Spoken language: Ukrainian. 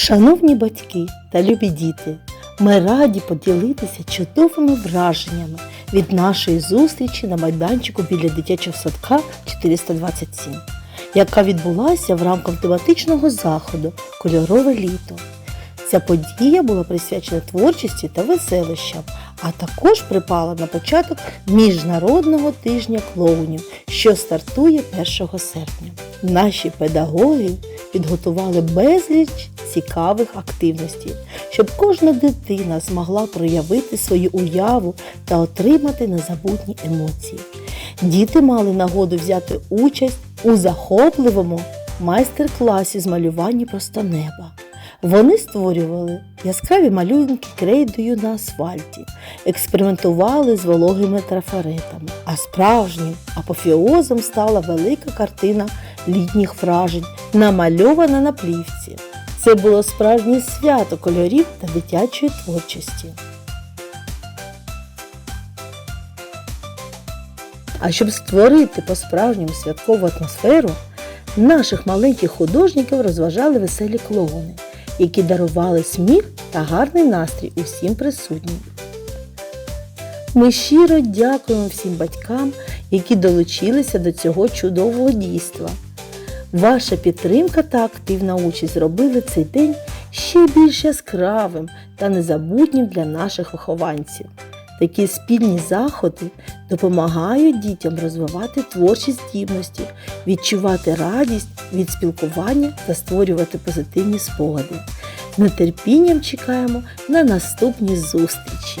Шановні батьки та любі діти, ми раді поділитися чудовими враженнями від нашої зустрічі на майданчику біля дитячого садка 427, яка відбулася в рамках тематичного заходу Кольорове літо. Ця подія була присвячена творчості та веселищам, а також припала на початок Міжнародного тижня клоунів, що стартує 1 серпня. Наші педагоги підготували безліч цікавих активностей, щоб кожна дитина змогла проявити свою уяву та отримати незабутні емоції. Діти мали нагоду взяти участь у захопливому майстер-класі з малювання просто неба. Вони створювали яскраві малюнки крейдою на асфальті, експериментували з вологими трафаретами, а справжнім апофеозом стала велика картина літніх вражень, намальована на плівці. Це було справжнє свято кольорів та дитячої творчості. А щоб створити по-справжньому святкову атмосферу, наших маленьких художників розважали веселі клоуни, які дарували сміх та гарний настрій усім присутнім. Ми щиро дякуємо всім батькам, які долучилися до цього чудового дійства. Ваша підтримка та активна участь зробили цей день ще більш яскравим та незабутнім для наших вихованців. Такі спільні заходи допомагають дітям розвивати творчі здібності, відчувати радість від спілкування та створювати позитивні спогади. Нетерпінням чекаємо на наступні зустрічі.